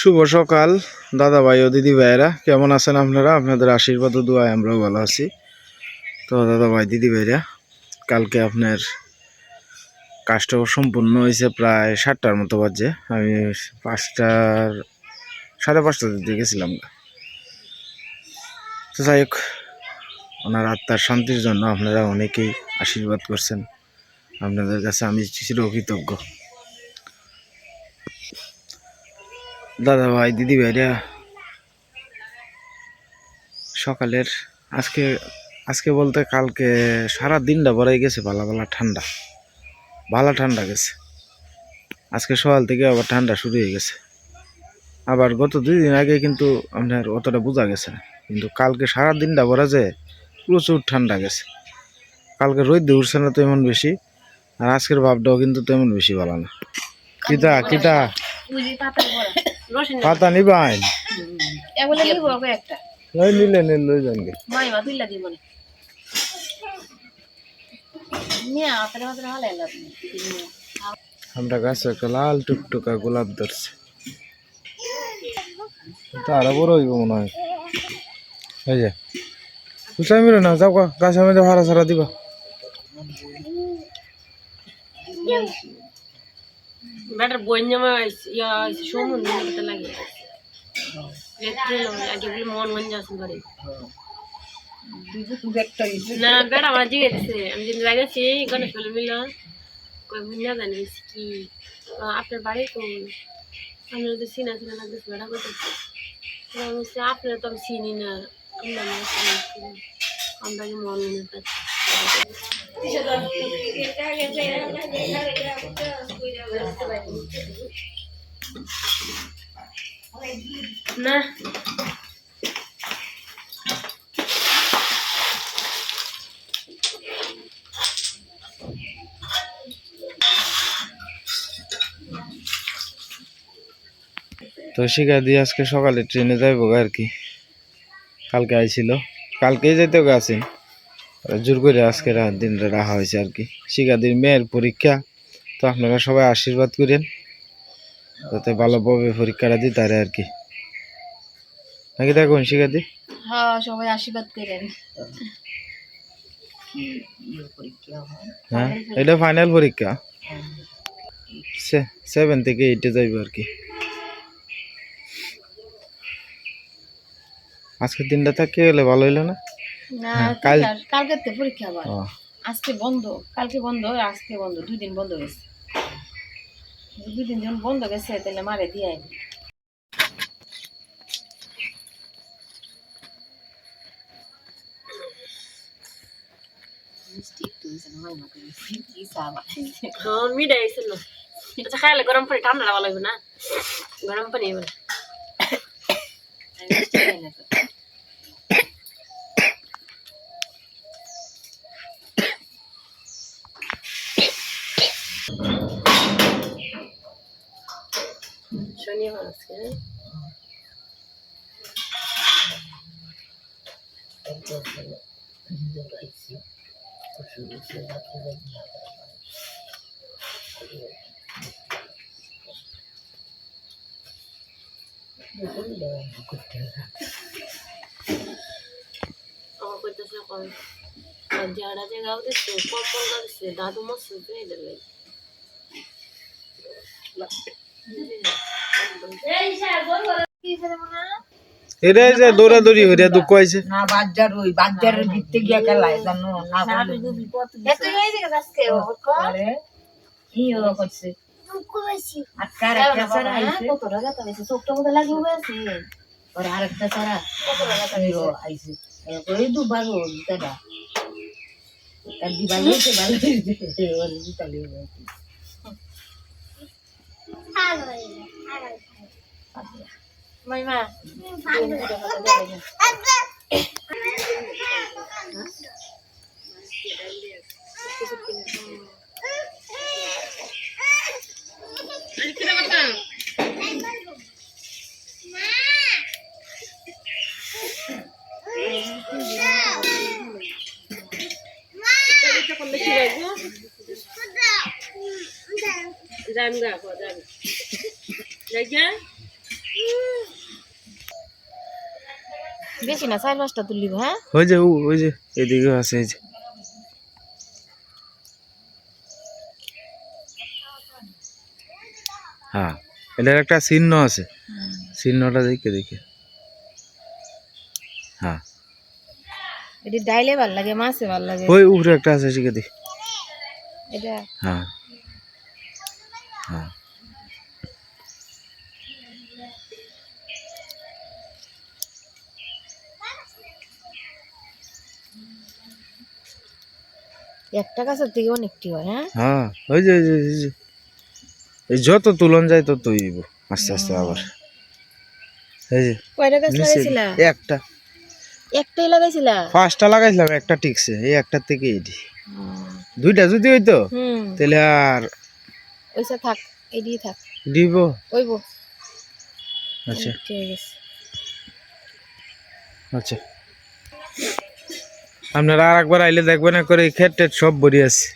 শুভ সকাল, দাদা ভাই ও দিদি ভাইয়েরা। কেমন আছেন আপনারা? আপনাদের আশীর্বাদ ও দোয়ায় আমরাও ভালো আছি। তো দাদা ভাই, দিদি ভাইরা, কালকে আপনার কাজটা সম্পূর্ণ হয়েছে প্রায় সাতটার মতো বাজে। আমি পাঁচটার, সাড়ে পাঁচটার দিকে গেছিলাম। তো যাই হোক, ওনার আত্মার শান্তির জন্য আপনারা অনেকেই আশীর্বাদ করছেন। আপনাদের কাছে আমি চিরকৃতজ্ঞ। দাদা ভাই দিদি ভাইরা সকালের আজকে আজকে বলতে কালকে সারা দিনটা বড়াই গেছে ভালো ভালো ঠান্ডা ভালো ঠান্ডা গেছে। আজকে সকাল থেকে আবার ঠান্ডা শুরু হয়ে গেছে। আবার গত দুই দিন আগে কিন্তু আপনার অতটা বোঝা গেছে না। কিন্তু কালকে সারা দিনটা ভরা যে প্রচুর ঠান্ডা গেছে। কালকে রোদ উঠছে না তেমন বেশি আর আজকের ভাবটাও কিন্তু তেমন বেশি ভালো না। কিতা কিতা পাতা নিবাইন এগুলো নিব একটা। লই নিলে নিল লই যানগে মাই মা তুইলা দিব না আপনার মাত্র আমরা গাছে একটা লাল টুকটুকা গোলাপ ধরছে। তারা বড় হইব মনে হয়। এই যে। উঠাই মিলে না যাও গা, গাছের মধ্যে ভাড়া ছাড়া দিবা। ব্যাটার বন্যমা ইয়া সমুন দিতে লাগে এপ্রিল আগে বলে মন মন যাস করে। না বেটা আমার জিগে দিছে আমি যেদিন লাগাচ্ছি গণেশ বলে মিল কই বুঝা জানি কি? আপনার বাড়ি তো আমি তো চিনা চিনা লাগতেছে বেটা করতেছে আমি আপনারা তো আমি চিনি না, আমরা। মন মনে তো শিখা দিয়ে আজকে সকালে ট্রেনে যাইব আর কি। কালকে আইছিল। কালকেই যাইতে গেছে জোর করে আজকে রা- দিনটা রাখা হয়েছে আর কি। শিখাদির মেয়ের পরীক্ষা তো আপনারা সবাই আশীর্বাদ করেন যাতে ভালোভাবে পরীক্ষাটা দিই তারে আর কি। নাকি দেখুন শিখাদি হ্যাঁ সবাই আশীর্বাদ করেন। হ্যাঁ? এটা ফাইনাল পরীক্ষা। সেভেন থেকে এইটে যাইব আর কি। আজকের দিনটা থাকে গেলে ভালো হইল না? না হ্যাঁ, কাল- কাল কালকে তো পরীক্ষা আবার। ও, আজকে বন্ধ কালকে বন্ধ আজকে বন্ধ দুই দিন বন্ধ গেছে। দুই দিন যখন বন্ধ গেছে তাহলে মারে দিয়ে আইবো। হ্যাঁ মিডাই ছিল এটা খাইলে গরম পানি ঠান্ডা ভালো লাগবে না? গরম পানি এবার শনিবার আজকে আমার কইতেছে এখন যারা যে গাও দিচ্ছে পর পর গাও দিচ্ছে দাদু মস্ত পেয়ে দেবে এটাই যে দৌড়াদৌড়ি হইয়া দুঃখ হয়েছে না বাজার ওই বাজারের ভিতরে গিয়া খেলায় জানো? না করছে? আরেকটা সারা ওই দুবার দাদা তার দিবার ভালো হইছে মাইমা যাম গা যাম বেশি না চার পাঁচটা তুলিব হ্যাঁ? ওই যে ওই যে এদিকেও আছে এই যে। হ্যাঁ এটার একটা চিহ্ন আছে। চিহ্নটা দেখে দেখে। হ্যাঁ। এটি ডাইলে ভালো লাগে মাছে ভালো লাগে। ওই উপরে একটা আছে শিখে দেখি। এটা হ্যাঁ। একটা গাছের থেকে অনেকটি হয় হ্যাঁ? হ্যাঁ ওই যে এই যত তুলন যায় তত হইব আস্তে আস্তে আবার। এই যে কয়টা গাছ লাগাইছিলা? একটা। একটাই লাগাইছিলা? পাঁচটা লাগাইছিলাম একটা টিকছে এই একটা থেকে এটি দুইটা যদি হইতো তাহলে আর ওইসা থাক এদিকে থাক। দিব। ওইব। আচ্ছা। ঠিক আছে। আচ্ছা। আপনারা আর একবার আইলে দেখবেন না করে ক্ষেত টেট সব ভরি আছে।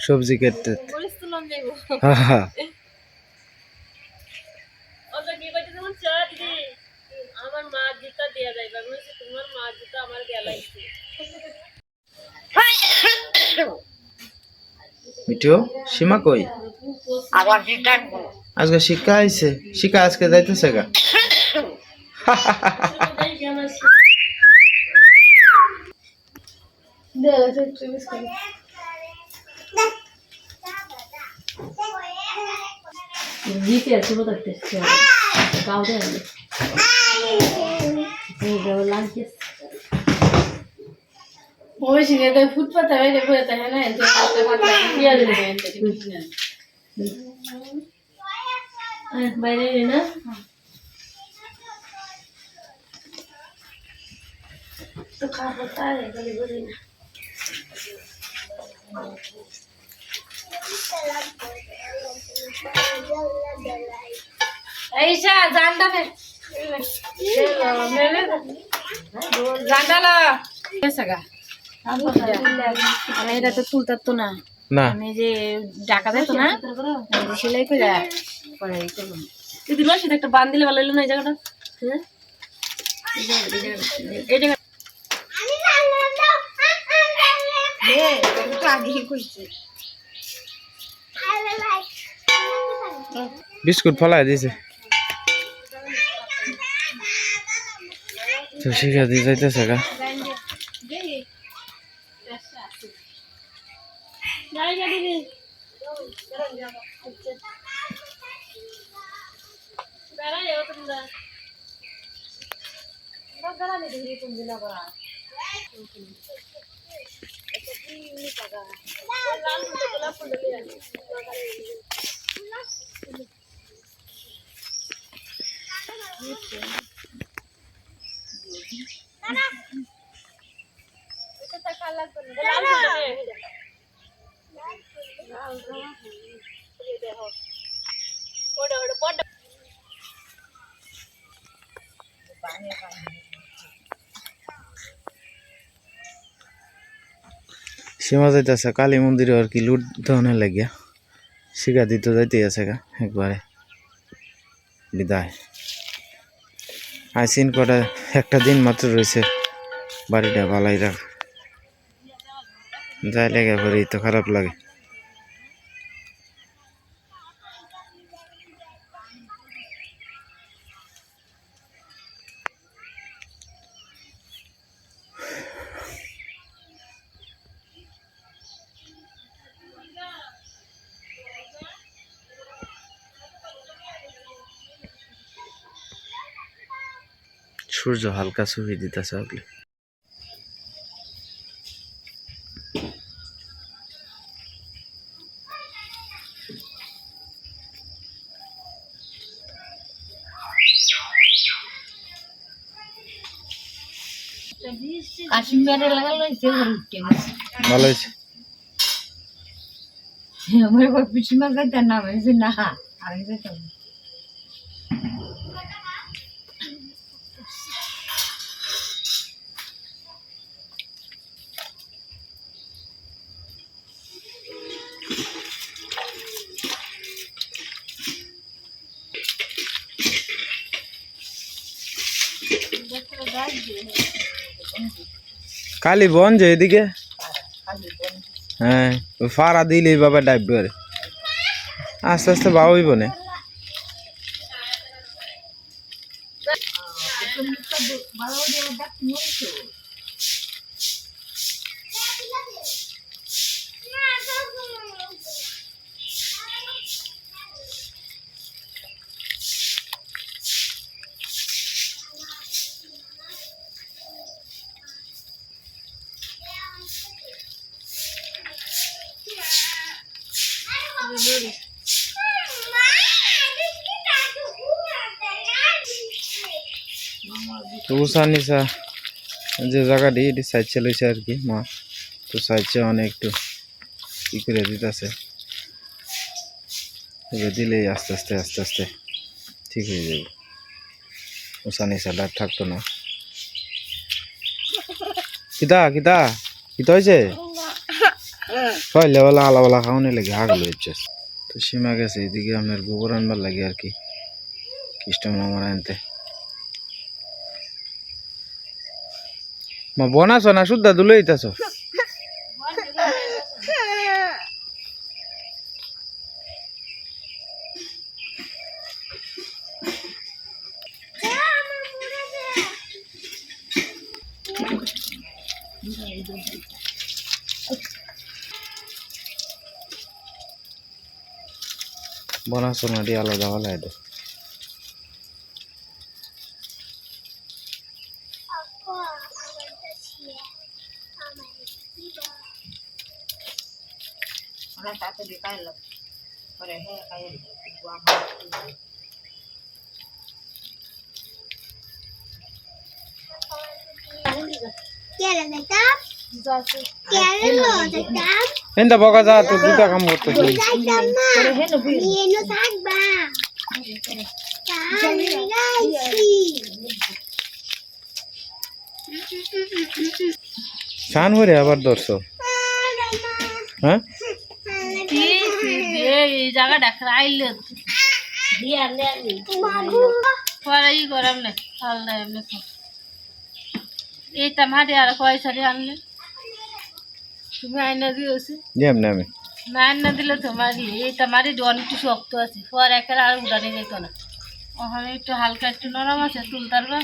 সবজি ক্ষেত টেট হ্যাঁ হ্যাঁ মিঠু সীমা কই? আবার আজকে শিক্ষা আইছে। শিক্ষা আজকে যাইতেছে গা। দিতে আছে বোধ একটা গাও দেয় লাগছে ওই সিনে তো ফুটপাতে বাইরে বসে থাকে না যে পাতলা পাতলা দিয়া দিলে এইসা জানটা আমি এটা তো তুলতার তো না। না। আমি যে ডাকা যেত না সেলাই করে পরে একটা বান দিলে ভালো না এই জায়গাটা? হ্যাঁ? এই জায়গাটা, বিস্কুট ফলাই দিছে। তো শিখা দিয়ে যাইতেছে গা। জায়গা দিদি বেড়া যাও তোমরা সীমা যাইতেছে, কালী মন্দিরে আর কি লুট ধরনের লাগিয়া। শিখা দিতে যাইতে আছে গা, একবারে। বিদায়। আইসিন কটা, একটা দিন মাত্র রয়েছে বাড়িটা ভালাই রাখ যাই লাগে পরে তো খারাপ লাগে। সূর্য হালকা ছবি দিতেছে আগলে। কাশ্মীরে লাগালো সে উঠতে গেছে। ভালো হয়েছে? আমার পিছনে গাইতে না আমি না আমি যেতাম। কালি বন যে এদিকে খালি বন্ধ হ্যাঁ ওই ফাড়া দিলে বাবা ডাইব করে আস্তে আস্তে বাবুই বনে তো উষা নিশা, যে জায়গাটি এটি সাইড চালাইছে আর কি, মা। তো সাইডে অনেক একটু ই করে দিতেছে। দিলেই আস্তে আস্তে আস্তে আস্তে ঠিক হয়ে যাবে। উষা নিশা ডাক থাকতো না। কিতা কিতা? কিতা হয়েছে? কয় লেওয়ালা আলাওয়ালা খাওয়ানি লাগে হাগলো হচ্ছে তো সীমা গেছে, এদিকে আপনার গোবর আনবার লাগে আর কি। কৃষ্ণ আমার আনতে। মা, বনাছ না? শুদ্ধা দুলে দিতেছ বনাছ না দিয়ে আলাদা হলে এটা ওরা তাড়াতাড়ি এনটা বকা যা তো দুটা কাম করতে চান হরে আবার ধরছ হ্যাঁ? এই জায়গাটা খাইলে দিয়ে আনলে আমি পরে ই করাম না খাল না এমনি এইটা মাটি আর পয়সা আনলে। তুমি আইনা দিয়েছি যেম না আমি না আইনা দিলে তোমার মাটি অনেকটু শক্ত আছে পরে একের আর উড়ানে যেত না। ওখানে একটু হালকা একটু নরম আছে তুলতার বা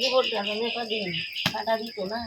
গোবর কাটা দিত না।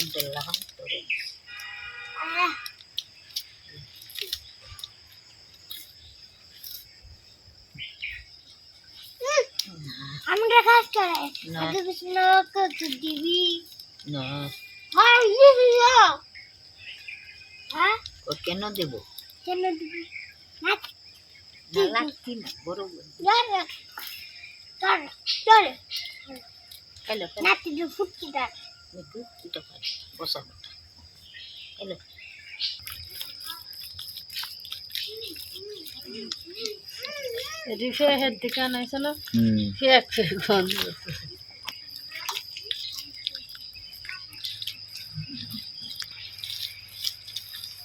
Adalah আমাকে কাজ করে না আগে পিছনে রক্ত দিবি না হ্যাঁ দিবি না। হ্যাঁ ও কেন দেব কেন দিবি না না লাগছি না বরাবর ধর ধর ধর হ্যালো নাতি যে ফুটকি ধর একটু এটা হেড দিকে আনাইছে না? সে এক ফের গন্ধ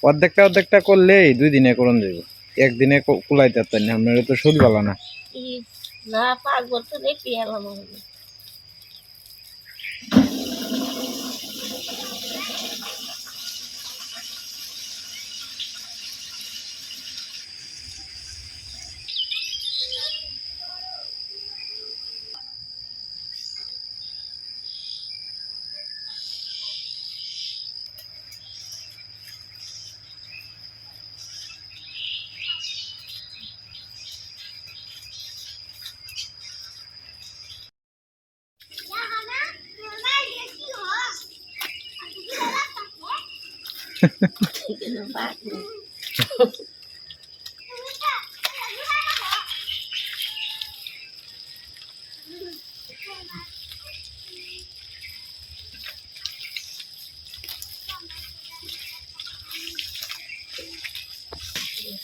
অর্ধেকটা অর্ধেকটা করলেই দুই দিনে করুন যাইব। একদিনে কুলাইতে পারতেন আপনার তো শরীর ভালো না। না দেখি এলাম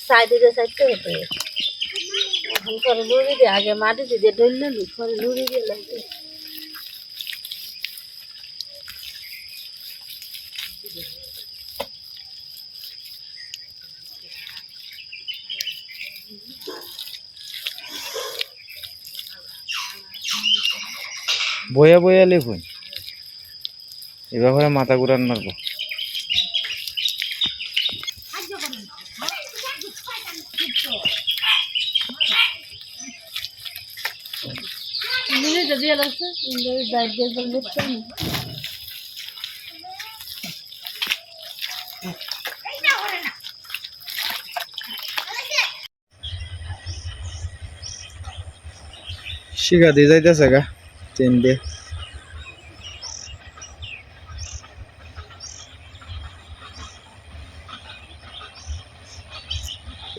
সাইডে দিয়ে সাইডতে হতো। এখন পরে লুড়ি দিয়ে, আগে মাটিতে দিয়ে ঢললে পরে লুড়ি দিয়ে লাগবে বয়া বয়া লেখুন। এ ব্যাপারে মাথা ঘুরান মারবো। যদি লাগছে শিখা দিয়ে যাইতেছে গা। ট্রেন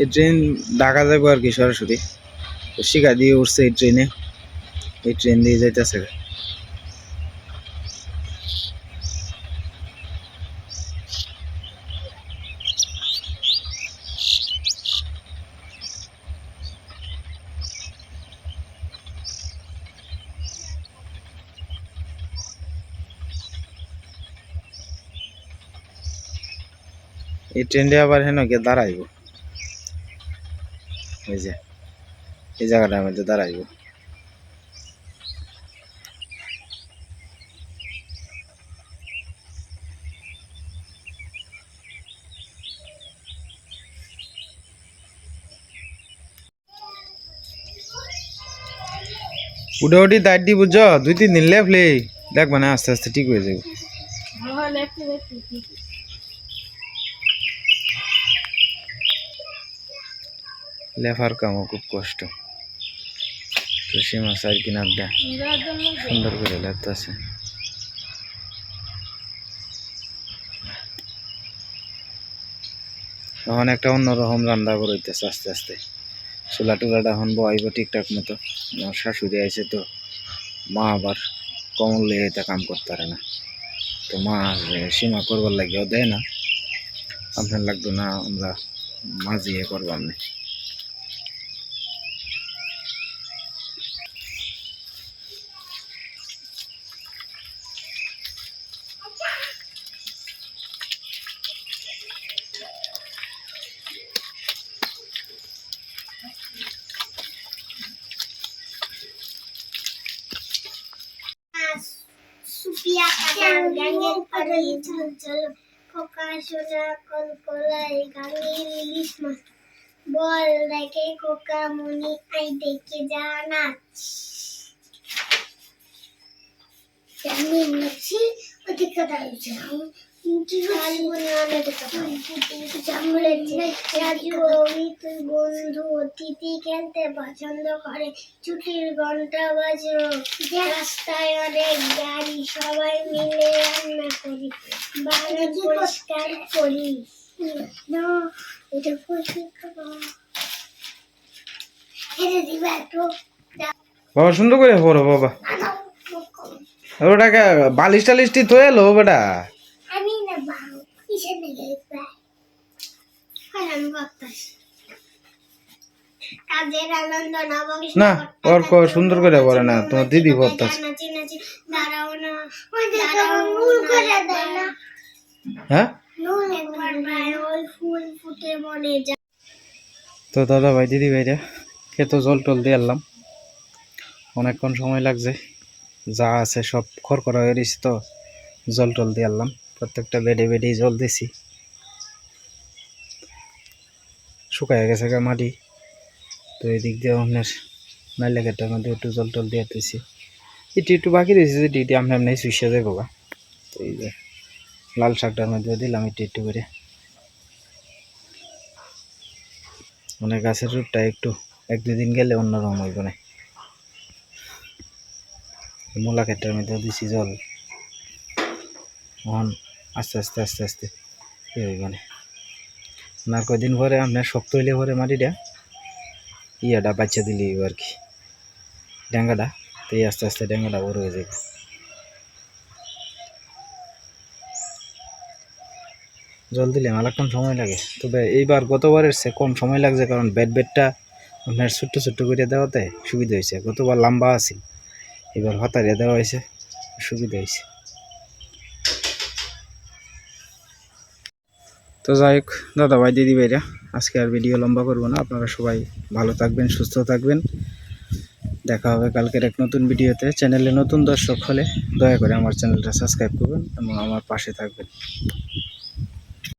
এই ট্রেন ঢাকা যাব আর কি সরাসরি। তো শিখা দিয়ে উঠছে এই ট্রেনে এই ট্রেন দিয়ে যাইতেছে। এই ট্রেনটা আবার হেন গিয়ে দাঁড়াইব। এই যে, এই জায়গাটার মধ্যে দাঁড়াইব। উঠে উঠি দাঁড় দি বুঝছ, দুই তিন দিন লেফলে। দেখবা না, আস্তে আস্তে ঠিক হয়ে যাবে লেফার কামও খুব কষ্ট। তো সে মাছ আর কিনার সুন্দর করে লেপতেছে। এখন একটা অন্যরকম রান্না করইতেছে আস্তে আস্তে। চুলা টুলাটা এখন বহাইব ঠিকঠাক মতো। আমার শাশুড়ি আইছে তো, মা আবার কমল লেগে কাম করতে পারে না। তো মা সীমা করবার লাগেও দেয় না। আপনার লাগতো না আমরা মাঝিয়ে করবার নেই সুপিয়া কাটার গাঙ্গের পাড়ে চল চল খোকা সোনা কলকলাই গাঙ্গের ইলিশ মাছ বল দেখে খোকা মনি তুই বন্ধু অতিথি খেলতে পছন্দ করে ছুটির ঘণ্টা বাজলো রাস্তায় অনেক গাড়ি সবাই মিলে রান্না করি বাগান পরিষ্কার করি না এটা বাবা। সুন্দর করে পড়ো বাবা ওটাকে বালিশ টালিশটি তো এলো বেটা। দিকে প্রায় আর আমি ভাবতাছি কাজের আনন্দ না ওর ক সুন্দর করে পড়ে না তোমার দিদি পড়তাছে নাচি নাচি দাঁড়াও না দাঁড়াও নুল করে দেয় না হ্যাঁ? নুল একবার ভাই ফুল ফুটে মনে যা তো দাদা ভাই দিদি ভাইরা খেতো জল টল দিয়ে আনলাম অনেকক্ষণ সময় লাগছে যা আছে সব খড়কড়া হয়ে তো জল টল দিয়ে আনলাম প্রত্যেকটা বেডে বেডেই জল দিছি। শুকায় গেছে গা মাটি। তো এই দিক দিয়ে আপনার নাইলে গেটার মধ্যে একটু জল টল দিয়ে দিয়েছি এটি একটু বাকি রয়েছে যে এটি আমরা এমনি শুষে যাব গা। তো এই যে লাল শাকটার মধ্যে দিলাম একটু একটু করে। মানে গাছের রূপটা একটু, এক দুই দিন গেলে অন্যরকম হইব না। মূলা ক্ষেত্রের মধ্যে দিছি জল। এখন আস্তে আস্তে আস্তে আস্তে। এই মানে আর কদিন পরে আপনার শক্ত হইলে ভরে পরে মাটিটা ইয়াটা বাচ্চা দিলি আর কি? ড্যাঙ্গাটা তো এই আস্তে আস্তে ড্যাঙ্গাটা বড় হয়ে যাবে জল দিলে অনেকক্ষণ সময় লাগে। তবে এইবার গতবারের সে কম সময় লাগছে কারণ বেড বেডটা আপনার ছোট্ট ছোট্ট করে দেওয়াতে সুবিধা হয়েছে। গতবার লম্বা আছে এবার হতারিয়া দেওয়া হয়েছে, সুবিধা হয়েছে। তো যাই হোক, দাদা ভাই, দিদি ভাইরা, আজকে আর ভিডিও লম্বা করব না। আপনারা সবাই ভালো থাকবেন, সুস্থ থাকবেন। দেখা হবে কালকের এক নতুন ভিডিওতে। চ্যানেলে নতুন দর্শক হলে দয়া করে আমার চ্যানেলটা সাবস্ক্রাইব করবেন এবং আমার পাশে থাকবেন।